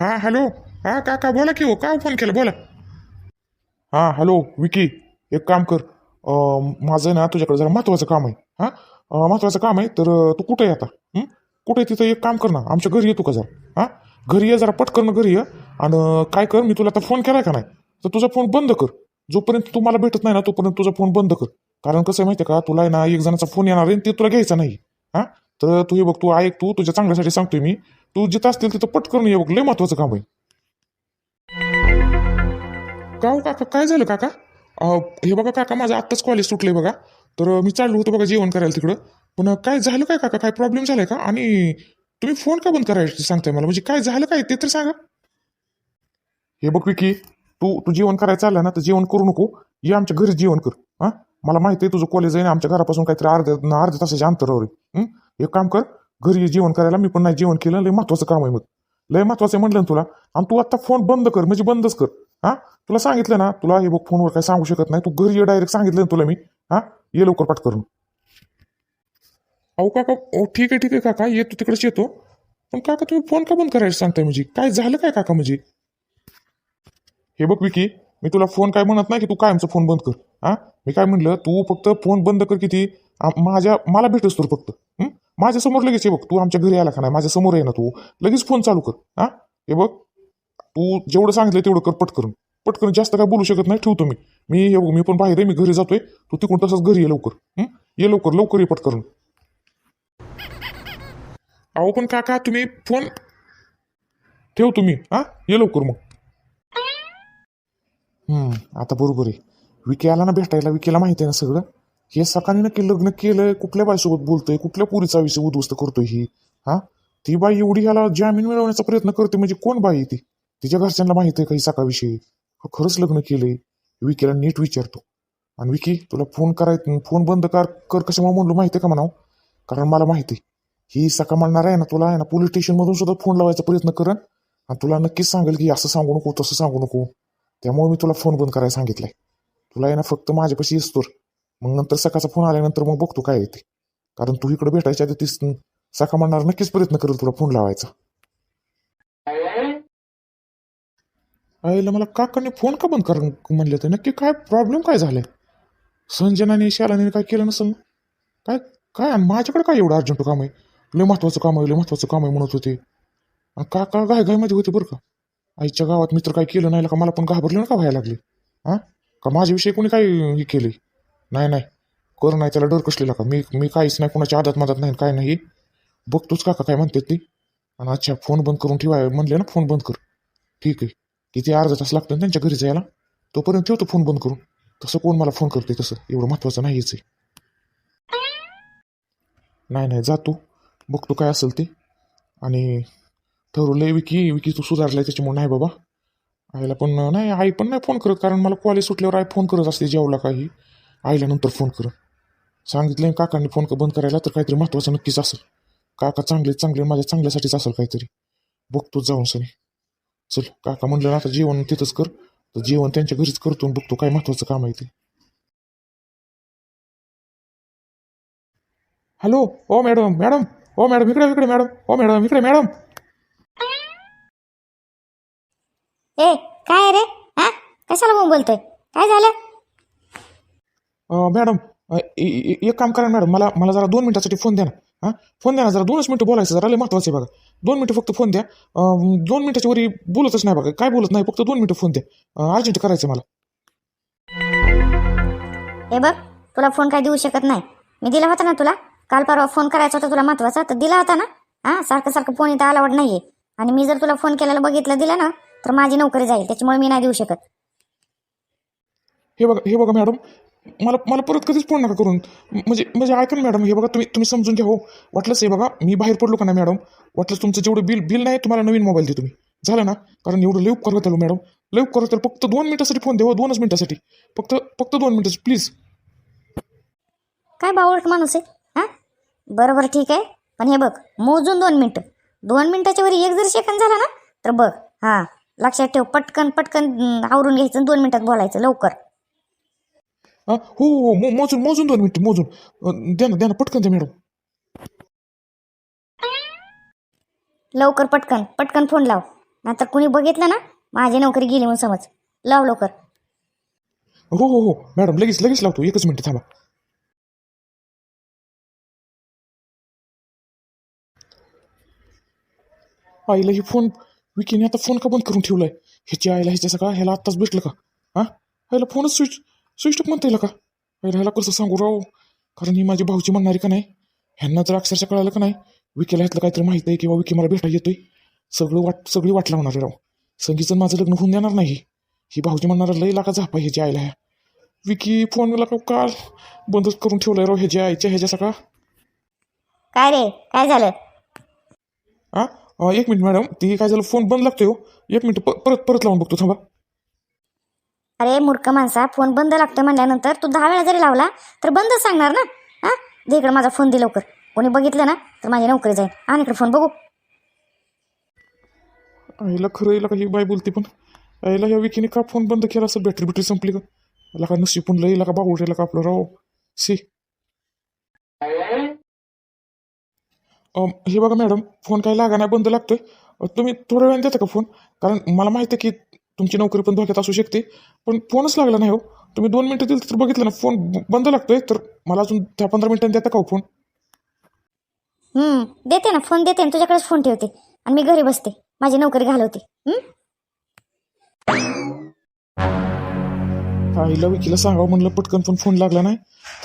हां हॅलो. हां काका बोला की हो का हो फोन केला? बोला. हां हॅलो विकी एक काम कर. अं, माझं ना तुझ्याकडे जरा महत्वाचं काम आहे. हां? अं, महत्वाचं काम आहे तर अं, तू कुठे आहे आता? हं? कुठे आहे तिथं एक काम कर ना. आमच्या घरी येतो का जरा. हां? घरी ये जरा पटकन घरी ये. आणि अं, काय कर मी तुला आता फोन केलाय का नाही? तर तुझा फोन बंद कर. जोपर्यंत तू मला भेटत नाही ना तोपर्यंत तुझा फोन बंद कर. कारण कसं आहे माहिती आहे का तुला आहे ना एक जणाचा फोन येणार आहे आणि ते तुला घ्यायचा नाही. हां? तर तू हे बघ तू ऐक तू तुझ्या चांगल्यासाठी सांगतोय मी. तू जिथं असतील तिथं पटकन ये बघ लय महत्वाचं काम आहे. का हो काका काय झालं काका? हे बघा काका माझं आत्ताच कॉलेज सुटलंय बघा. तर मी चाललो होतो बघा जेवण करायला तिकडं. पण काय झालं काय काका? काय प्रॉब्लेम झालाय का? आणि तुम्ही फोन का बंद करायचं सांगताय मला? म्हणजे काय झालं काय? ते तर सांगा. हे बघ विकी तू तू जेवण करायचं आलं ना तर जेवण करू नको. ये आमच्या घरी जेवण कर. हां? मला माहिती आहे तुझं कॉलेज आहे ना आमच्या घरापासून काहीतरी अर्ध्या अर्ध्या तासाच्या अंतरावर आहे. एक काम कर घरी ये जेवण करायला मी पण नाही जेवण केलं लय महत्वाचं काम आहे मग. लय महत्वाचं आहे म्हणलं ना तुला आणि तू आता फोन बंद कर म्हणजे बंदच कर. हा? तुला सांगितलं ना तुला हे बघ फोनवर काय सांगू शकत नाही तू घरी ये डायरेक्ट सांगितलं ना तुला मी. हा? ये लवकर पाठ करून. अहो काका ओ ठीक आहे ठीक आहे काका येतो तिकडेच येतो. पण काका तुम्ही फोन का बंद करायचं सांगताय म्हणजे? काय झालं काय काका म्हणजे? हे बघ विकी मी तुला फोन काय म्हणत नाही की तू कायमचा फोन बंद कर. हा? मी काय म्हणलं तू फक्त फोन बंद कर किती? माझ्या मला भेटस तर फक्त. माझ्यासमोर माझ्यासमोर लगेच हे बघ तू आमच्या घरी आला का नाही? माझ्यासमोर आहे ना तू. लगेच फोन चालू कर हा? हे बघ तू जेवढं सांगितलं तेवढं कर पटकन. पटकन जास्त काय बोलू शकत नाही ठेवतो मी. मी हे बघ मी पण बाहेर आहे मी घरी जातोय. तू तिकडून तसंच घरी ये लवकर ये लवकर लवकर ये पटकन. अहो पण काका तुम्ही फोन ठेव तुम्ही हा? ये लवकर मग. हम्म आता बरोबर आहे. विकी आला ना भेटायला विकीला माहिती आहे ना सगळं? हे सकाळी नक्की लग्न केलंय कुठल्या बाईसोबत बोलतोय कुठल्या पुरीचा विषय उद्ध्वस्त करतोय ही? हा? ती बाई एवढी ह्याला जामीन मिळवण्याचा प्रयत्न करते म्हणजे कोण बाई आहे ती? तिच्या घरच्यांना माहिती आहे काही सकाळविषयी खरंच लग्न केलंय. विकीला नीट विचारतो. आणि विकी तुला फोन कराय फोन बंद कर कर कशामुळे म्हणलो माहिती आहे का म्हणाव? कारण मला माहिती आहे. ही सका म्हणणार आहे ना तुला आहे ना पोलीस स्टेशनमधून सुद्धा फोन लावायचा प्रयत्न करन आणि तुला नक्कीच सांगेल की असं सांगू नको तसं सांगू नको. त्यामुळे मी तुला फोन बंद करायला सांगितलंय. तुला आहे ना फक्त माझ्यापाशी येस्तोर मग नंतर सकाळचा फोन आल्यानंतर मग बघतो काय येते कारण तू इकडे भेटायच्या आधी तीस सका म्हणणार नक्कीच प्रयत्न करेल तुला फोन लावायचा. आईला मला काकाने फोन का बंद कर म्हणले तर? नक्की काय प्रॉब्लेम काय झालाय? संजनाने शालाने काय केलं नसं काय काय माझ्याकडे काय एवढं अर्जंट काम आहे? लय महत्वाचं काम आहे लय महत्वाचं काम आहे म्हणत होते. आणि काका गाय गायमध्ये होते बरं का? आईच्या गावात मित्र काय केलं नाही का मला पण घाबरले ना का व्हायला लागले? हां? का माझ्याविषयी कोणी काय हे केले नाही नाही. कर नाही त्याला डर कसलेला का मी मी काहीच नाही कोणाच्या आदत मदत नाही काय नाही. बघतोच काका काय म्हणते ती. आणि अच्छा फोन बंद करून ठेवाय म्हणले ना फोन बंद कर. ठीक आहे. किती अर्धा तास लागतो ना त्यांच्या घरी जायला? तोपर्यंत ठेवतो फोन बंद करून. तसं कोण मला फोन करते तसं. एवढं महत्वाचं नाहीच आहे. नाही नाही जातो. बघतो काय असेल ते. आणि ठरवलंय विकी विकी तू सुधारलाय त्याच्यामुळे नाही बाबा. आईला पण नाही आई पण नाही फोन करत कारण मला कॉलेज सुटल्यावर आई फोन करत असते जेवला काही. आईल्यानंतर फोन करत सांगितलं काकांनी फोन बंद करायला तर काहीतरी महत्वाचं नक्कीच असेल. काका चांगले चांगले माझ्या चांगल्यासाठीच असेल काहीतरी. बघतो जाऊन सनी. चल काका म्हणलं ना आता जेवण तिथंच कर. तर जेवण त्यांच्या घरीच करतो बघतो काय महत्वाचं काम आहे ते. हॅलो ओ मॅडम मॅडम ओ मॅडम इकडे इकडे मॅडम ओ मॅडम इकडे मॅडम ए काय रे? हा? कशाला मग बोलतोय? काय झालं? मॅडम एक काम करा मॅडम मला मला जरा दोन मिनिटासाठी फोन द्या ना हां? फोन द्या ना जरा दोनच मिनिटं बोलायचं जरा लय महत्वाचं आहे बघा. दोन मिनिटं फक्त फोन द्या. दोन मिनिटाच्या वरी बोलतच नाही बघा. काय बोलत नाही फक्त दोन मिनिटं फोन द्या. अर्जंट करायचं मला. हे बघ तुला फोन काय देऊ शकत नाही. मी दिला होता ना तुला. काल परवा फोन करायचा होता तुला महत्त्वाचा तर दिला होता ना. हा सारखं सारखं फोन इथं अलाउड नाहीये. आणि मी जर तुला फोन केलेला बघितलं दिला ना तर माझी नोकरी जाईल त्याच्यामुळे मी नाही देऊ शकत. हे बघा हे बघा मॅडम मला मला परत कधीच फोन करून. म्हणजे म्हणजे ऐका ना मॅडम हे बघा तुम्ही तुम्ही समजून घ्या हो. वाटलंच हे बघा मी बाहेर पडलो का ना मॅडम? वाटलंच तुमचं जेवढं बिल बिल नाही तुम्हाला नवीन मोबाईल दे तुम्ही झालं ना? कारण एवढं लेव करत आलो मॅडम. लेव करत आलो फक्त दोन मिनिटासाठी फोन द्या हो दोनच मिनिटासाठी. फक्त फक्त दोन मिनिटं प्लीज. काय बावळट माणूस आहे? हा? बरोबर ठीक आहे. पण हे बघ मोजून दोन मिनटं. दोन मिनटाच्या वर एक जर सेकंद झाला ना तर बघ हां. लक्षात ठेव पटकन पटकन आवरून घ्यायचं आणि दोन मिनटात बोलायचं लवकर. हां हो हो मोजून मोजून दोन मिनिटं मोजून द्या ना द्या ना पटकन द्या मॅडम लवकर पटकन पटकन फोन लाव नंतर कुणी बघितलं ना माझी नोकरी गेली म्हणून समज लाव लवकर हो हो हो मॅडम लगेच लगेच लावतो एकच मिनिट थांबा आईला ही फोन विकीने आता फोन का बंद करून ठेवलाय ह्याची आईला ह्याच्या सगळं ह्याला आत्ताच भेटलं का हा आईला फोनच स्विच ऑफ म्हणता येईल का? ह्याला कसं सांगू राव? कारण ही माझी भाऊची म्हणणारी का नाही? ह्यांना जर अक्षरशः कळालं का नाही? विकीला ह्यातलं काहीतरी माहीत आहे किंवा विकी मला भेटा येतोय. सगळं वाट सगळी वाट लावणार आहे राव. संगीतचं माझं लग्न होऊन देणार नाही ही. भाऊजी म्हणणार लय लागा झापा ह्याची आईला ह्या. विकी फोनला का काल? बंदच करून ठेवलाय राव ह्याच्या आईच्या ह्याच्या सगळा. काय रे? काय झालं? हा एक मिनिट मॅडम. ती काय झालं? फोन बंद लागतोय हो. एक मिनिट परत परत लावून बघतो. थांबा. अरे मूर्ख माणसा फोन बंद लागतो म्हणल्यानंतर तू दहा वेळा जरी लावला तर बंदच सांगणार ना? हां? दे इकडे माझा फोन दे लवकर. कोणी बघितलं ना तर माझी नोकरी जाईल. आणि इकडे फोन बघू. आईला खरं येईल का ही बाय बोलते पण. आईला ह्या विकीने का फोन बंद केला असं बॅटरी बिटरी संपली का? आला का नशी पण लई का बाबू का आपलं राव? सी हे बघा मॅडम फोन काही लागा नाही बंद लागतोय. तुम्ही थोड्या वेळाने देता का फोन? कारण मला माहिती आहे की तुमची नोकरी पण धोक्यात असू शकते. पण फोनच लागला नाही हो. तुम्ही दोन मिनिटं दिली तर बघितलं ना फोन बंद लागतोय. तर मला अजून दहा पंधरा मिनिटांनी देता का हो फोन? हम्म देते ना. फोन देते ना तुझ्याकडेच फोन ठेवते. आणि मी घरी बसते. माझी नोकरी घालवते. हम्म? आईला विकीला सांगावं म्हणलं पटकन पण फोन लागला नाही.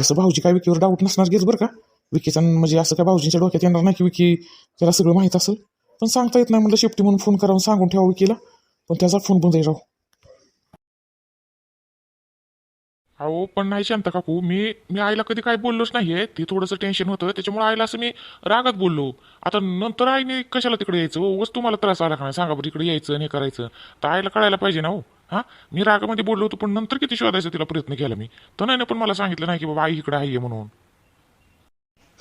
तसं भाऊजी काय विकीवर डाऊट नसणार घेत बरं का. विकीचा म्हणजे असं काय भाऊजींच्या डोक्यात येणार नाही की विकी त्याला सगळं माहीत असेल. पण सांगता येत नाही म्हणलं शेफ्टी म्हणून फोन करावं सांगून ठेवा विकीला. पण त्याचा फोन बंद आहे राव. अहो पण नाही शांत काकू. मी मी आईला कधी काय बोललोच नाहीये. ती थोडंसं टेन्शन होतं. त्याच्यामुळे आईला असं मी रागात बोललो. आता नंतर आईने कशाला तिकडे यायचं? हो, उगाच तुम्हाला त्रास आला का नाही? सांगा बरं इकडे यायचं आणि हे करायचं. तर आईला कळायला पाहिजे ना हो. हा? मी रागामध्ये बोललो होतो पण नंतर किती शोधायचा तिला प्रयत्न केला मी. तर नाही पण मला सांगितलं नाही की बाबा आई इकडे आहे म्हणून.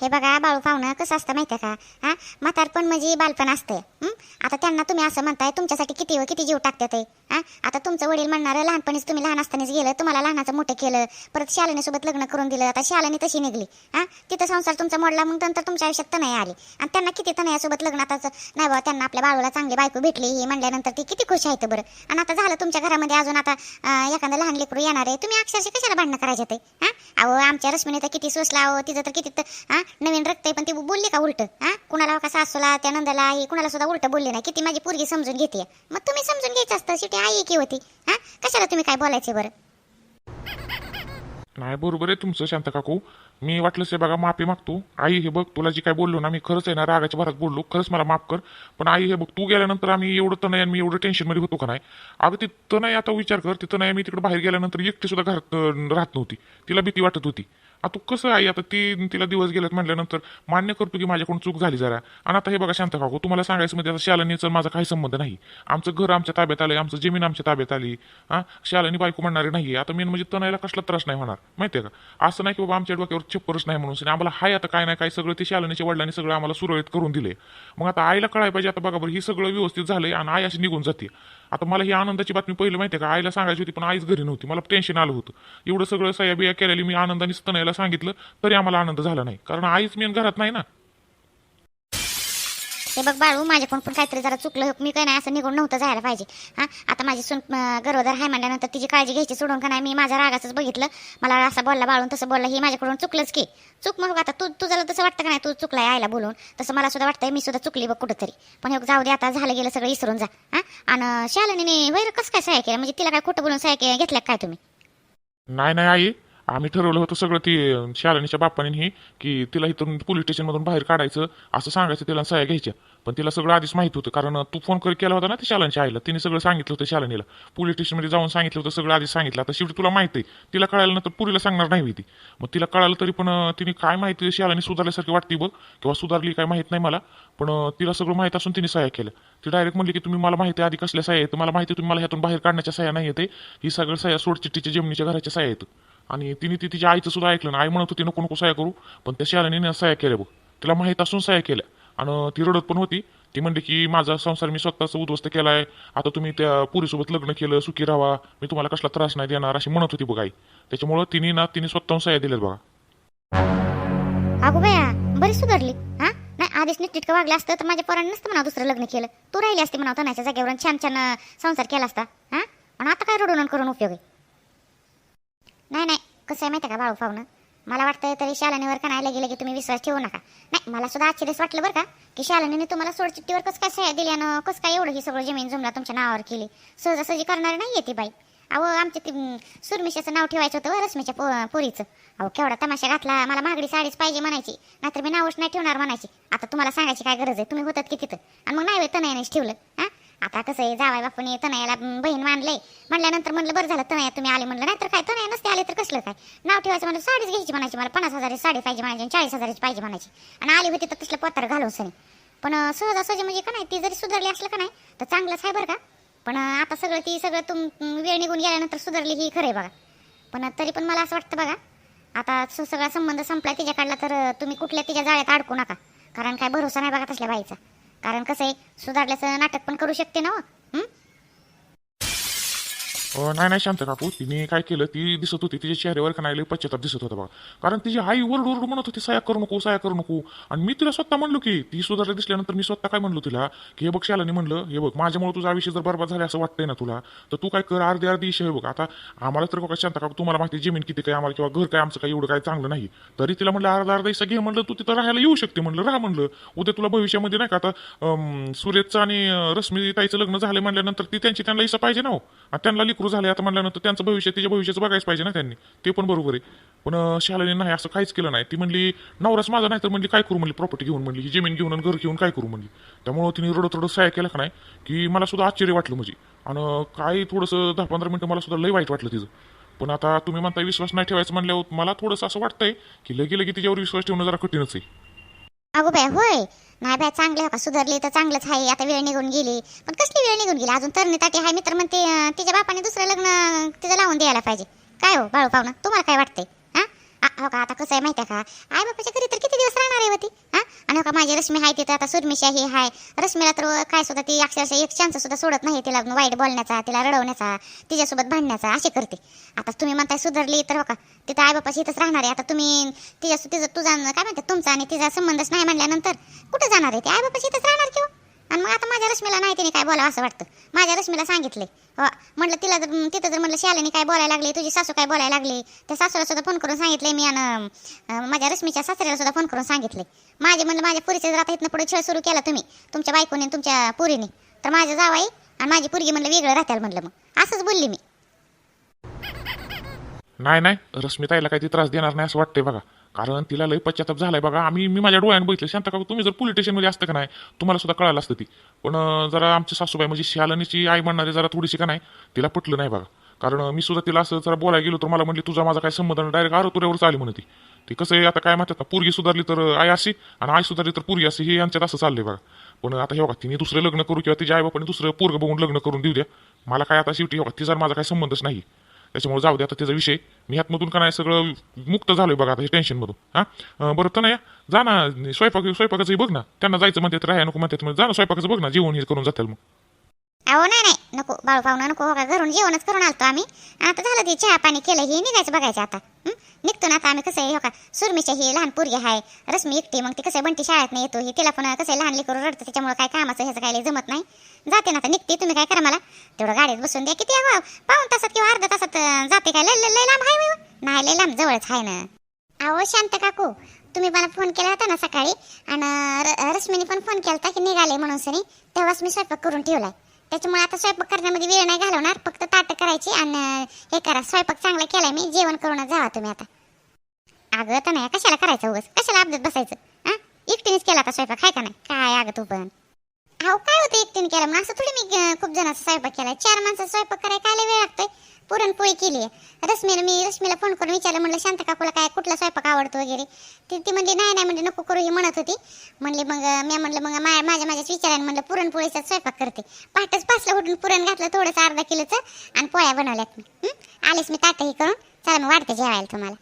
हे बघा बाळू पाहुणं कसं असतं माहितीये का? हा? म्हातारपण म्हणजे बालपण असतंय. आता त्यांना तुम्ही असं म्हणताय तुमच्यासाठी किती व किती जीव टाकतात ते. हा? आता तुमचं वडील म्हणणार लहानपणीच तुम्ही लहान असतानाच गेलं तुम्हाला लहानाचं मोठं केलं परत शालिनी सोबत लग्न करून दिलं आता शालिनी तशी निघली. हा? तिथं संसार तुमचा मोडला मग नंतर तुमच्या आयुष्यात तनय आली. आणि त्यांना किती तनयासोबत लग्न आता नाही बाबा त्यांना आपल्या बाळूला चांगली बायको भेटली ही म्हणल्यानंतर ती किती खुश आहेत बरं. आणि आता झालं तुमच्या घरामध्ये अजून आता एखादं लहान लेकरू येणार आहे तुम्ही अक्षरशः कशाला भांडणं करायचे ते? हा? अहो आमच्या रश्मीने तर किती सोसला अहो तिचं तर किती त- हा? नवीन रक्त आहे पण ती बोलली का उलट? हा? कुणाला कसा असला त्या नंदाला ही कुणाला सुद्धा उलट बोलली नाही. किती माझी पोरगी समजून घेते. मग तुम्ही समजून घ्यायचं असतं. शेवटी आई की होती. हा? कशाला तुम्ही काय बोलायचे बरं? नाही बरोबर आहे तुमचं शांत काकू. मी वाटलंच बघा माफी मागतो. आई हे बघ तुला जी काय बोललो ना मी खरंच आहे ना रागाच्या भरात बोललो. खरंच मला माफ कर. पण आई हे बघ तू गेल्यानंतर आम्ही एवढं तर नाही आणि मी एवढं टेन्शनमध्ये होतो का नाही? अगं तिथं नाही आता विचार कर. तिथं नाही मी तिकडे बाहेर गेल्यानंतर एकटी सुद्धा घरात राहत नव्हती. तिला भीती वाटत होती. आता तू कसं आहे आता ती तिला दिवस गेल्यात म्हटल्यानंतर मान्य करतो की माझ्याकडून चूक झाली जरा. आणि आता हे बघा शांत काकू हो. तुम्हाला सांगायचं म्हणजे आता शालनीचं माझा काही संबंध नाही. आमचं घर आमच्या ताब्यात आलं आमचं जमीन आमच्या ताब्यात आली. हां शालनी बायको म्हणणारी नाही आता मेन म्हणजे तणायला कसला त्रास नाही होणार माहिती आहे का? असं नाही की बाबा आमच्या डोक्यावर चप्परच नाही म्हणून. आम्हाला हाय आता काय नाही काय सगळं ते शालनीच्या वडिलांनी सगळं आम्हाला सुरळीत करून दिले मग आता आईला कळायला पाहिजे. आता बघा बरं ही सगळं व्यवस्थित झालंय आणि आई अशी निघून जाते. आता मला ही आनंदाची बातमी पहिलं माहिती आहे का? आईला सांगायची होती पण आईच घरी नव्हती. मला टेन्शन आलं होतं. एवढं सगळं सह्या बिया केलेली मी आनंदाने स्तनायला सांगितलं तरी आम्हाला आनंद झाला नाही. कारण आईच मेन घरात नाही ना. हे बघ बाळू माझ्याकडून पण काहीतरी जरा चुकलं. मी काय नाही असं निघून नव्हतं जायला पाहिजे. हा? आता माझी सून गरोदर आहे म्हणल्यानंतर तिची काळजी घ्यायची सोडून का नाही मी माझ्या रागाचंच बघितलं. मला असं बोलला बाळून तसं बोलला हे माझ्याकडून चुकलंच की. चूक मग आता तू तुझ्याला तसं वाटतं का नाही तू चुकलाय आईला बोलून? तसं मला सुद्धा वाटतंय मी सुद्धा चुकली बघ कुठंतरी. पण हे जाऊ दे आता झालं गेलं सगळं विसरून जा. हा? आणि शालिनीने वैर कसं काय सहाय्य केलं? म्हणजे तिला काय खोटं बोलून सहाय्य घेतल्या घेतलं काय तुम्ही? नाही नाही आई. आम्ही ठरवलं होतं सगळं ती शालिनीच्या बाप्पाने की तिला इथून पोलीस स्टेशनमधून बाहेर काढायचं असं सांगायचं तिला सह्या घ्यायच्या. पण तिला सगळं आधीच माहीत होतं कारण तू फोन कर केला होता ना ती शालांच्या आईला. तिने सगळं सांगितलं होतं शालनीला. पोलीस स्टेशनमध्ये जाऊन सांगितलं होतं सगळं आधीच सांगितलं. आता शेवटी तुला माहिती आहे तिला कळालं नंतर पुरीला सांगणार नाही होती. मग तिला कळालं तरी पण तिने काय माहिती शालानी सुधारल्यासारखी वाटते बघ किंवा सुधारली काय माहीत नाही मला. पण तिला सगळं माहीत असून तिने सह्या केलं ती डायरेक्ट म्हणली की तुम्ही मला माहिती आधी कसल्या सह्या आहेत. मला माहिती आहे तुम्ही मला ह्यातून बाहेर काढण्याच्या सह्या नाही येते ही. सगळं सह्या सोडचिट्टीच्या जमिनीच्या घराच्या सह्या आहेत. आणि तिने ती तिच्या आईचं सुद्धा ऐकलं ना आई म्हणत होती नको नको सह्या करू. पण त्या शालिनीने सह्या केल्या बघ. तिला माहीत असून सह्या केल्या. आणि ती रडत पण होती. ती म्हणली की माझा संसार मी स्वतःच उद्ध्वस्त केलाय. आता तुम्ही त्या पुरीसोबत लग्न केलं सुखी राहा. मी तुम्हाला कसला त्रास नाही देणार अशी म्हणत होती बघाई आई. त्याच्यामुळं तिने ना तिने स्वतःहून सह्या दिल्यात बघा. अगो बया बरी सुधारली. हा? नाही आधीच नीटनेटकं वागलं असतं तर माझ्या पोरांनी नसतं म्हणा दुसरं लग्न केलं. तू राहिली असते म्हणा तणाच्या जागेवर छान छान संसार केला असता. हा? पण आता काय रडून करून उपयोग आहे? नाही नाही. कसं आहे माहिती आहे का बाळू पाहुणं? मला वाटतं तरी शालानीवर का नाही गेलं की तुम्ही विश्वास ठेवू नका. नाही मला सुद्धा आश्चर्यच वाटलं बरं का की शालानीने तुम्हाला सोडचिट्टीवर कसं काय सह्या दिल्यानं कसं काय एवढं ही सगळं जमीन जुमला तुमच्या नावावर केली? सहजासहजी करणार नाही ती बाई. अहो आमच्या ती सुरमिशाचं नाव ठेवायचं होतं रश्मीच्या पो पोरीचं. अहो केवढा तमाशा घातला मला महागडी साडीच पाहिजे म्हणायची नाहीतर मी नावच नाही ठेवणार म्हणायची. आता तुम्हाला सांगायची काय गरज आहे? तुम्ही होतात की तिथं. आणि मग नाही तनयानेच ठेवलं. हां? आता कसं आहे जावाय बापूने तनयाला याला बहीण मानले म्हणल्यानंतर म्हणलं बरं झालं तनया तुम्ही आले म्हणलं नाही तर काय? तनया नसते आले तर कसलं काय? नाव ठेवायचं म्हणलं साडीच घ्यायची म्हणायची मला पन्नास हजाराची साडी पाहिजे म्हणायची आणि चाळीस हजाराची पाहिजे म्हणायची. आणि आली होती तर तसलं पत्र घालून सनी. पण सहजासहजी म्हणजे का नाही ती जरी सुधारली असलं का नाही तर चांगलंच आहे बरं का. पण आता सगळं ती सगळं तुम वेळ निघून गेल्यानंतर सुधारली ही खरं आहे बघा. पण तरी पण मला असं वाटतं बघा आता सगळा संबंध संपला तिच्याकडला तर तुम्ही कुठल्या तिच्या जाळ्यात अडकू नका. कारण काय भरोसा नाही बघा तसल्या बाईचा. कारण कसं आहे सुधारल्याचं नाटक पण करू शकते ना हो. नाही नाही शांत काकू तिने काय केलं? ती दिसत होती. तिच्या चेहऱ्यावर का नाही पश्चाताप दिसत होता बघा. कारण तिची आई ओरड ओरड म्हणत होती साया करू नको साया करू नको. आणि मी तिला स्वतः म्हणलो की ती सुधारली दिसल्यानंतर मी स्वतः काय म्हणलो तिला? की हे बघ शालानी म्हणलं हे बघ माझ्यामुळे तुझा आयुष्य जर बरबाद झाले असं वाटतंय ना तुला तर तू काय कर अर्धी अर्धी इशे हे बघ. आता आम्हाला तर बघा शांत काकू तुम्हाला माहिती जमीन किती काय आम्हाला किंवा घर काय आमचं काय एवढं काय चांगलं नाही. तरी तिला म्हणलं अर्धा अर्धा हिस्सा घे म्हणलं तू तिथं राहायला येऊ शकते म्हणलं राहा म्हणलं. उद्या तुला भविष्यामध्ये नाही का आता सुरेशचं आणि रश्मी ताईचं लग्न झालं म्हणल्यानंतर ती त्यांची त्यांना इसं पाहिजे ना हो. आणि त्यांना लिकरू झाले आता म्हणल्यानंतर त्यांचं भविष्य तिच्या भविष्याचं बघायचं पाहिजे ना त्यांनी. ते पण बरोबर आहे. पण शालेने नाही असं काहीच केलं नाही. ती म्हणली नवराच माझा नाही तर म्हणली काय करू म्हणली प्रॉपर्टी घेऊन म्हणली ही जमीन घेऊन आणि घर घेऊन काय करू म्हणली? त्यामुळं तिने रडत रडत सहाय्य केलं का नाही की मला सुद्धा आश्चर्य वाटलं म्हणजे. आणि काय थोडंसं दहा पंधरा मिनटं मला सुद्धा लई वाईट वाटलं तिचं. पण आता तुम्ही म्हणता विश्वास नाही ठेवायचं म्हणल्यावर मला थोडंसं असं वाटतंय की लगे लगे तिच्यावर विश्वास ठेवणं जरा कठीणच आहे. अगो बाय होय. नाही बाय चांगले हो का? सुधारली तर चांगलंच आहे. आता वेळ निघून गेली. पण कसली वेळ निघून गेली? अजून तरणी ताटी आहे मी तर म्हणते तिच्या बापाने दुसरं लग्न तिचं लावून द्यायला पाहिजे. काय हो बाळू पाहुणं तुम्हाला काय वाटतंय? हो का? आता कसं आहे माहिती आहे का? आई बापाच्या घरी तर किती दिवस राहणार आहे होती हा? आणि हो का माझी रश्मी आहे तिथं आता सुरमिशा ही आहे रश्मीला तर काय सुद्धा ती अक्षरशः एक चान्स सुद्धा सोडत नाही तिला वाईट बोलण्याचा तिला रडवण्याचा तिच्यासोबत भांडण्याचा असे करते. आता तुम्ही म्हणताय सुधारली तर हो का? तिथं आई बापाशी इथंच राहणार आहे. आता तुम्ही तिच्या तिचं तुझा काय म्हणते तुमचा आणि तिचा संबंधच नाही म्हणल्यानंतर कुठं जाणार आहे ते? आई बापाशी इथंच राहणार किंवा आणि मग आता माझ्या रश्मीला नाही तिने काय बोलावं असं वाटतं. माझ्या रश्मीला सांगितले हो म्हटलं तिला जर तिथं जर म्हटलं शालेने काय बोलायला लागली तुझी सासू काय बोलायला लागली त्या सासूला सुद्धा फोन करून सांगितले मी आणि माझ्या रश्मीच्या सासऱ्याला सुद्धा फोन करून सांगितले माझे म्हणलं माझ्या पुरीचे जर आता इथनं पुढे छळ सुरू केला तुम्ही तुमच्या बायकोने तुमच्या पुरीने तर माझं जावाई आणि माझी पुरगी म्हणलं वेगळं राहत्याल म्हणलं मग. असंच बोलली मी. नाही नाही. रश्मिताईला काही ती त्रास देणार नाही असं वाटतंय बघा. कारण तिला लई पश्चाताप झालाय बघा. आम्ही मी माझ्या डोळ्यानं बघितलं. शांत का तुम्ही जर पोलीस स्टेशनमध्ये असतं का नाही तुम्हाला सुद्धा कळालं असतं ती. पण जरा आमची सासूबाई म्हणजे शालनीची आई म्हणणारी जरा थोडीशी का नाही तिला पटलं नाही बघा. कारण मी सुद्धा तिला असं जरा बोलायला गेलो तर मला म्हणली तुझा माझा काय संबंध डायरेक्ट आरो तुऱ्यावरच आली म्हणते ती. कसं आहे आता काय म्हणतात ना पोरगी सुधारली तर आई अशी आणि आई सुधारली तर पूर्गी अशी हे यांच्यात असं चाललंय बघा. पण आता हे बघा तिने दुसरं लग्न करू किंवा तिच्या आई बापाने दुसरं पोरग बघून लग्न करून देऊ द्या. मला काय आता शेवटी हे बघा तिचा माझा काय संबंधच नाही त्याच्यामुळे जाऊ दे आता त्याचा विषय मी ह्यातमधून का नाही सगळं मुक्त झालोय बघा आता हे टेन्शनमधून हां? बरं तर नाही जा ना स्वयंपाक स्वयंपाकाचंही बघ ना. त्यांना जायचं म्हणतात राहाय नको म्हणतात मग जा ना स्वयंपाकाचं बघ ना जेवण हे करून जातील मग. अहो नाही नाही नको बाळू पाहुणा नको हो का? घरून जेवणच करून आलतो आम्ही. आता झालं ते चहा पाणी केलं हे निघायचं बघायचं आता. निघतो ना आता आम्ही कसं आहे हो का? सुरमीच्या ही लहान पोरगी आहे रश्मी एकटी मग ती कसं आहे बंटी शाळेत नाही येतो ही तिला पण कसं लहान लेकरू रडतं त्याच्यामुळे काय कामाचं ह्याचं काय जमत नाही. जाते ना आता निघते तुम्ही काय करा मला? तेवढं गाडीत बसून द्या किती अहो, तासात किंवा अर्ध्या तासात जाते काय? लय लय लांब आहे नाही लय लांब जवळच आहे ना. अहो शांत काकू तुम्ही मला फोन केला होता ना सकाळी आणि र- रश्मीने पण फोन केला होता की निघाले म्हणून सनी तेव्हाच मी स्वयंपाक करून ठेवलाय. त्याच्यामुळे आता स्वयंपाक करण्यामध्ये वेळ नाही घालवणार. फक्त ताटं करायची आणि हे करा. स्वयंपाक चांगला केलाय मी जेवण करून जावा तुम्ही आता. अगं तर नाही कशाला करायचं उगस कशाला अपडेट बसायचं? हा एकटीनेच केला आता स्वयंपाक आहे का नाही? काय अगं तू पण? अहो काय होतं एकटीने केला? म्हणून असं थोडी मी खूप जणांचा स्वयंपाक केला चार माणसाचा स्वयंपाक करायला काय वेळ लागतोय? पुरणपोळी केली आहे. रश्मीला मी रश्मीला फोन करून विचारलं म्हणलं शांत काकूला काय कुठला स्वयंपाक आवडतो वगैरे? ती ती म्हणली नाही नाही म्हणजे नको करू ही म्हणत होती. म्हणली मग मी म्हणलं मग मा- माझ्या माझ्याच विचाराने म्हणलं पुरणपोळीचा स्वयंपाक करते. पहाटेच पाचला उठून पुरण घातलं थोडंसं अर्धा किलोचं आणि पोळ्या बनवल्यात. मी आलेच मी ताटही करून. चला मग वाढते जेवायला तुम्हाला.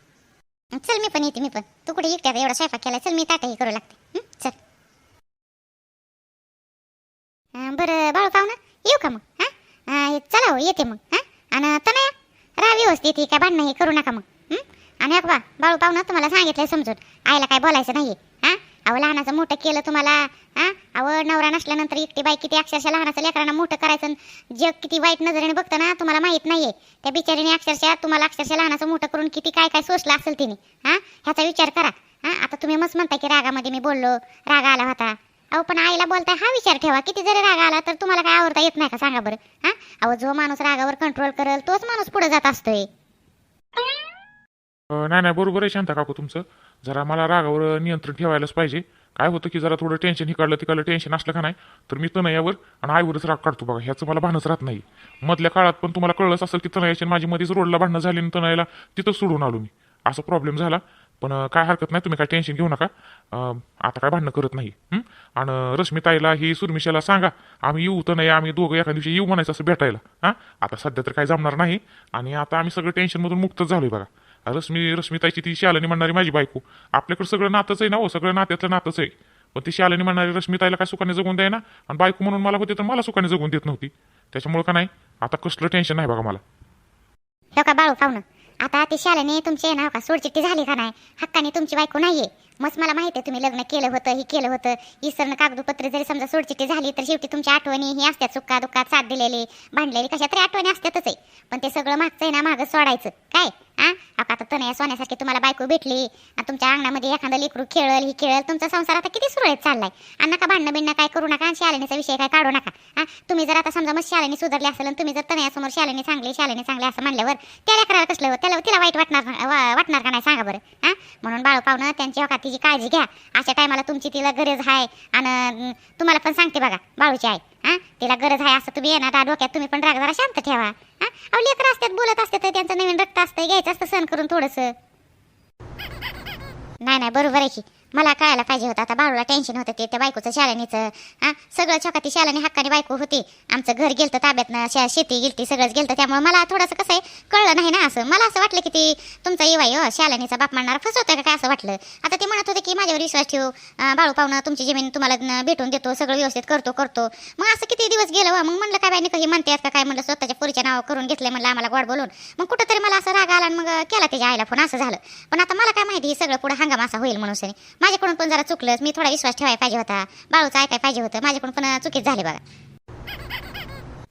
चल मी पण येते मी पण. तू कुठे एकट्यात एवढा स्वयंपाक केला चल मी ताटही करू लागते. चल. बरं बाळू ना येऊ का मग हा? चला हो येते मग हा? आणि तनया राहा व्यवस्थित ही काय भांडणं हे करू नका मग आणि अकबा बाळू पाहुणा तुम्हाला सांगितलंय समजून आईला काय बोलायचं नाहीये हा? अहो लहानाचं मोठं केलं तुम्हाला हा? अहो नवरा नसल्यानंतर एकटी बाई किती अक्षरशः लहानाचं लेकरांना मोठं करायचं जग किती वाईट नजरेने बघतं ना तुम्हाला माहीत नाहीये. त्या बिचारीने अक्षरशः तुम्हाला अक्षरशः लहानाचं मोठं करून किती काय काय सोसलं असेल तिने हा? ह्याचा विचार करा हा? आता तुम्ही मस्त म्हणताय की रागामध्ये मी बोललो राग आला होता. अहो पण आईला बोलताय हा विचार ठेवा. किती जरी राग आला तर तुम्हाला काय आवडता येत नाही का? सांगा बरं. हा? अहो जो माणूस रागावर कंट्रोल करेल तोच माणूस पुढे जात असतोय. अं, नाही नाही बरोबर आहे शांता काकू तुमचं. जरा मला रागावर नियंत्रण ठेवायलाच पाहिजे. काय होतं की जरा थोडं टेन्शन इकडलं तिकडलं टेन्शन असलं का नाही तर मी तनयावर आणि आईवरच राग काढतो बघा. ह्याचं मला भानच राहत नाही. मधल्या काळात पण तुम्हाला कळलंच असेल की तनयाची आणि माझी मध्येच रोडला भांडणं झाली आणि तनयाला तिथंच सोडून आलो मी. असा प्रॉब्लेम झाला. पण अं, काय हरकत नाही तुम्ही काय टेन्शन घेऊ नका. अं, आता काय भांडणं करत नाही. हं? आणि रश्मिताईला ही सुरमिशाला सांगा आम्ही येऊ तर नाही आम्ही दोघं एका दिवशी येऊ म्हणायचं असं भेटायला. हां? आता सध्या तर काय जमणार नाही. आणि आता आम्ही सगळं टेन्शनमधून मुक्तच झालोय बघा. रश्मी रश्मिताईची ती शालनी म्हणणारी माझी बायको. आपल्याकडे सगळं नातंच आहे ना हो सगळं नात्यातलं नातंच आहे. पण ती शालनी म्हणणारी रश्मिताईला काय सुखाने जगून द्याय ना? आणि बायको म्हणून मला होते तर मला सुखाने जगून देत नव्हती. त्याच्यामुळे का नाही? आता कसलं टेन्शन नाही बघा मला. हो का बाळू पाहुणं आता ती शाळेने तुमचे नाव हो का सोडचिट्टी झाली का नाही? हक्काने तुमची बायको नाहीये. मस्त मला माहिती आहे तुम्ही लग्न केलं होतं हे केलं होतं. इसरनं कागदोपत्र जरी समजा सोडचिट्टी झाली तर शेवटी तुमच्या आठवणी ही असतात चुक्का दुःखात साथ दिलेली भांडलेली कशा तरी आठवणी असतातच आहे. पण ते सगळं मागचं आहे ना मागं सोडायचं. काय? हा अहो, आता तनया सोन्यासारखी तुम्हाला बायको भेटली तुमच्या अंगणामध्ये एखादं लेकरू खेळल ही खेळल तुमचा संसार आता किती सुरळीत चाललाय. आणि नका भांडणं बिंडणं काय करू नका आणि शालिनीचा विषय काय काढू नका. हा तुम्ही जर आता समजा मग शालिनी सुधारली असेल आणि तुम्ही जर तनयासमोर शालिनी चांगली शालिनी चांगली असं म्हणल्यावर त्या लेकराला कसलं हो? त्याला तिला वाईट वाटणार वाटणार का नाही? सांगा बरं. हा? म्हणून बाळू पाहुणं त्यांची तिची काळजी घ्या. अशा टायमाला तुमची तिला गरज आहे आणि तुम्हाला पण सांगते बघा बाळूची आई. हा? तिला गरज आहे असं तुम्ही येणार डोक्यात तुम्ही पण राग जरा शांत ठेवा. हा? अहो लेकर असतात बोलत असते तर त्यांचं नवीन रक्त असतं घ्यायचं असतं सहन करून थोडंसं. नाही नाही बरोबर आहे की. मला कळायला पाहिजे होतं. आता बाळूला टेन्शन होतं ते त्या बायकोचं शाळेनीचं हा? सगळं छोकाती शाळेने हक्काने बायको होती. आमचं घर गेलतं ताब्यातनं शा शेती गेलती सगळंच गेलतं. त्यामुळे मला थोडंसं कसं आहे कळलं नाही ना असं. मला असं वाटलं की ती तुमचा येवाई हो शाळेनीचा बाप म्हणणार फसवतोय का काय असं वाटलं? आता ते म्हणत होते की माझ्यावर विश्वास ठेव. बाळू पाहुणं तुमची जमीन तुम्हाला भेटून देतो सगळं व्यवस्थित करतो करतो. मग असं किती दिवस गेलं वा मग म्हणलं काय बाईने काही म्हणते का काय? म्हणलं स्वतःच्या पुरीच्या नाव करून घेतलं म्हणलं आम्हाला गोड बोलून. मग कुठंतरी मला असं राग आला आणि मग केला त्याच्या आईला फोन असं झालं. पण आता मला काय माहिती सगळं पुढं हंगाम असा होईल म्हणून माझ्याकडून पण जरा चुकलंच. मी थोडा विश्वास ठेवायला पाहिजे होता. बाळूचं ऐकायला पाहिजे होतं. माझ्याकडून पण चुकीच झाले बघा.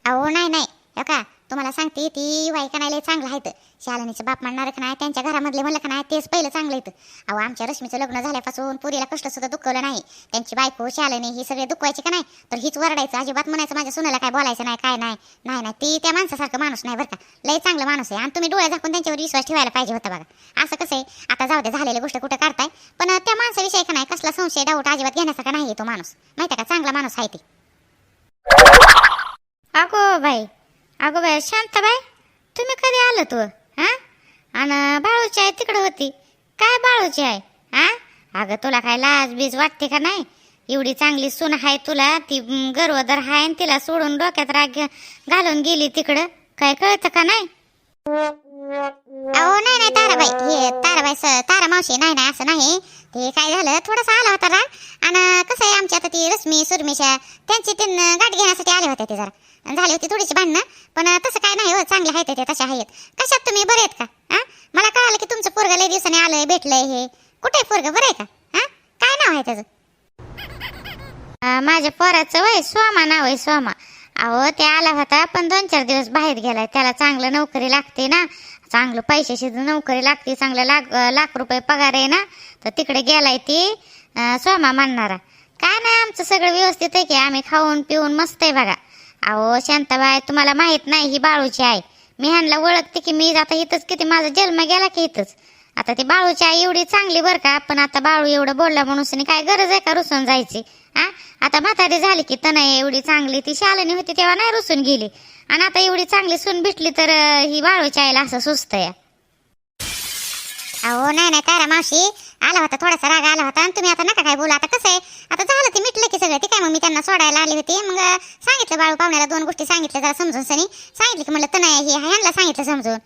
अहो नाही नाही. हो का? तुम्हाला सांगते ती वाई नाही लय चांगलं आहे शालिनीचं बाप म्हणणार का नाही त्यांच्या घरामधले म्हणलं का नाही तेच पहिलं चांगलं येतं अहो आमच्या रश्मीचं लग्न झाल्यापासून पुरीला कष्ट सुद्धा दुखवलं नाही. त्यांची बायको शालिनी ही सगळे दुखवायची का नाही? तर हीच वरडायचं अजिबात म्हणायचं माझ्या सुनाला काय बोलायचं नाही काय नाही. नाही नाही ती त्या माणसासारखं माणूस नाही बरं का. लय चांगलं माणूस आहे. आणि तुम्ही डोळे झाकून त्यांच्यावर विश्वास ठेवायला पाहिजे होता बघा. असं कसं आहे? आता जाऊ दे झालेली गोष्ट कुठं काढताय? पण त्या माणसाविषयी का नाही कसला संशय डाऊट अजिबात घेण्यासारखा नाही तो माणूस. माहिती आहे का? चांगला माणूस आहे ते. अगो बाई अगो बाई शांतबाई तुम्ही कधी आलं तू हो? हा? आणि बाळूची आई तिकडं होती. काय बाळूची आहे हा? अगं तुला काय लाज बीज वाटते का नाही? एवढी चांगली सून आहे तुला ती म, गर्वदर आहे आणि तिला सोडून डोक्यात राग घालून गेली तिकडं. काय कळतं का नाही? अहो नाही नाही ताराबाई हे ताराबाई तारा मावशी नाही नाही असं नाही. ते काय झालं थोडंसं आला होता राग. आणि कसं आहे आमची आता ती रश्मी सुरमेशा त्यांची तीन गाठ घेण्यासाठी आले होते ते जरा. झाली होती थोडीशी भांडणं. पण तसं काय नाही हो चांगले आहेत ते तशा आहेत. कशात तुम्ही बरे आहेत का? हा मला कळालं की तुमचं पोरग लय दिवसाने आलंय भेटलंय हे. कुठे पोरग? बरं आहे का? हा काय नाव आहे त्याचं? माझ्या पोराचं वय सोमा नाव आहे सोमा. अहो ते आला होता पण दोन चार दिवस बाहेर गेलाय. त्याला चांगलं नोकरी लागते ना. चांगलं पैशाची नोकरी लागते चांगलं लाख लाख रुपये पगार आहे ना. तर तिकडे गेलाय ती स्वामा सोमा म्हणणारा. काय नाही आमचं सगळं व्यवस्थित आहे की आम्ही खाऊन पिऊन मस्त आहे बघा. अहो शांताबाई तुम्हाला माहीत नाही ही बाळूची आई. मी ह्यांना ओळखते की मी आता इथंच किती माझा जन्म गेला की इथंच. आता ती बाळूची आई एवढी चांगली बरं का पण आता बाळू एवढं बोलला म्हणून काय गरज आहे का रुसून जायची? हा आता म्हातारी झाली की तनय एवढी चांगली ती शालिनी होती तेव्हा नाही रुसून गेली. आणि आता एवढी चांगली सून भेटली तर ही बाळूच्या आईला असं सुस्त या अहो नाही नाही तारा मावशी? आला होता थोडासा राग आला होता. आणि तुम्ही आता नका काय बोला आता कसं आहे? आता झालं ते मिटलं की सगळं. ठीक आहे मग मी त्यांना सोडायला आली होती. मग सांगितलं बाळू पाहुण्याला दोन गोष्टी सांगितल्या जरा समजून सनी. सांगितलं की म्हणलं तनय हे आहे, ह्यांना सांगितलं समजून.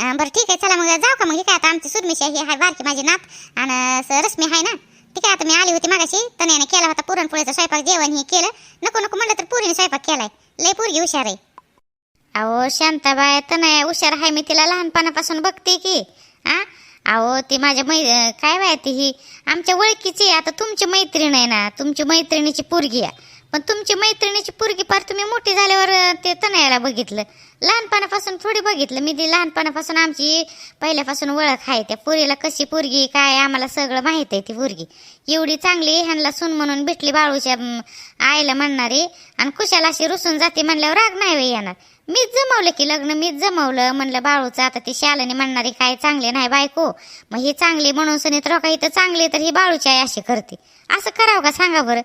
हा बरं ठीक आहे चला मग जाऊ का मग? हे काय आता आमची सुरमिशा ही हाय बारकी माझी नात. आणि रश्मी आहे ना? ठीक आहे आता मी आली होती मागाशी. तनयाने केला होता पुरणपोळीचा स्वयंपाक जेवण हे केलं. नको नको म्हणलं तर पुरीने स्वयंपाक केलाय. लय पोरगी हुशार आहे. अहो शांताबाई तनय हुशार आहे मी तिला लहानपणापासून बघते की. हां अहो ती माझ्या मै काय माहिती ही आमच्या ओळखीची आहे. आता तुमची मैत्रीण आहे ना तुमची मैत्रिणीची पोरगी आहे. पण तुमची मैत्रिणीची पोरगी पार तुम्ही मोठी झाल्यावर ते तनयाला बघितलं. लहानपणापासून थोडी बघितलं. मी ती लहानपणापासून आमची पहिल्यापासून ओळख आहे. त्या पोरीला कशी पोरगी काय आम्हाला सगळं माहीत आहे ती पोरगी. एवढी चांगली ह्यांना सून म्हणून भेटली बाळूच्या आईला म्हणणारी. आणि कुशाला अशी रुसून जाते म्हणल्यावर राग नाही येणार. मीच जमवलं की लग्न मीच जमवलं. म्हणलं बाळूचं आता ती शालाने म्हणणारी काय चांगले नाही बायको. मग ही चांगली म्हणून सनीत रोका इथं चांगली तर ही बाळूची आई अशी करते. असं करावं का? सांगा बरं.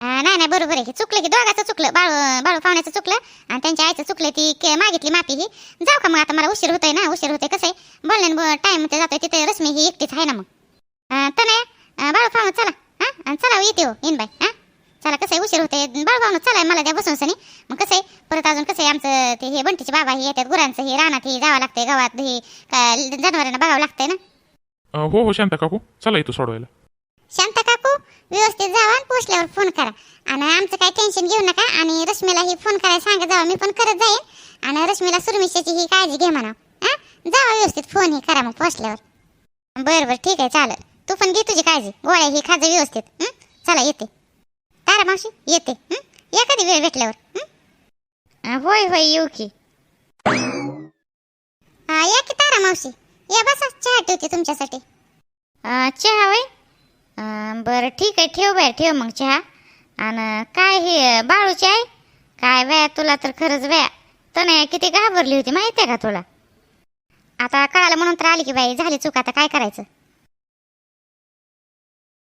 नाही नाही बरोबर आहे की. चुकलं की दोघाचं चुकलं. बाळू बाळू पाहुण्याचं चुकलं आणि त्यांच्या आईचं चुकलं ती के- मागितली माफी ही. जाऊ का मग आता मला उशीर होतोय ना? उशीर होतोय कसं आहे? बोलण्यान टाईम ते जातोय तिथे. रश्मी ही एकटीच आहे ना मग. तर नाही बाळू पाहुणं चला. हां चला येते हो. येईन बाय हां चला कसं आहे उशीर होते बाळू पाहुणं चला मला द्या बसून सनी. मग कसं आहे परत अजून कसं आहे आमचं ते हे बंटीचे बाबा हे येतात गुरांचं हे रानात हे जावं लागतंय गावात हे जनावरांना बघावं लागतंय ना? अं, हो हो शांता काकू. चला इथं सोडवायला. शांता काकू व्यवस्थित जावा आणि पोचल्यावर फोन करा. आणि आमचं काही टेन्शन घेऊ नका आणि रश्मीला ही फोन करायला सांगत जावा मी पण करत जाईन. आणि रश्मीला सुरमिशाची ही काळजी घे म्हणा. हा? जावा व्यवस्थित फोन ही करा मग पोचल्यावर बरं बरं ठीक आहे चालेल. तू पण घे तुझी काळजी. गोळ्या ही खाजं व्यवस्थित. हं? चला येते. तारा मावशी येते हं? या कधी वेळ भेटल्यावर होय होय येऊ की. या की तारा मावशी या बसा चहा ठेवते तुमच्यासाठी. चहा होय? बरं ठीक आहे ठेव बाय ठेव मग चहा. आणि काय हे बाळूची आहे काय वया तुला तर खरंच वया. तनया किती घाबरली होती माहिती आहे का तुला? आता कळालं म्हणून तर आली की बाई झाली चूक आता काय करायचं?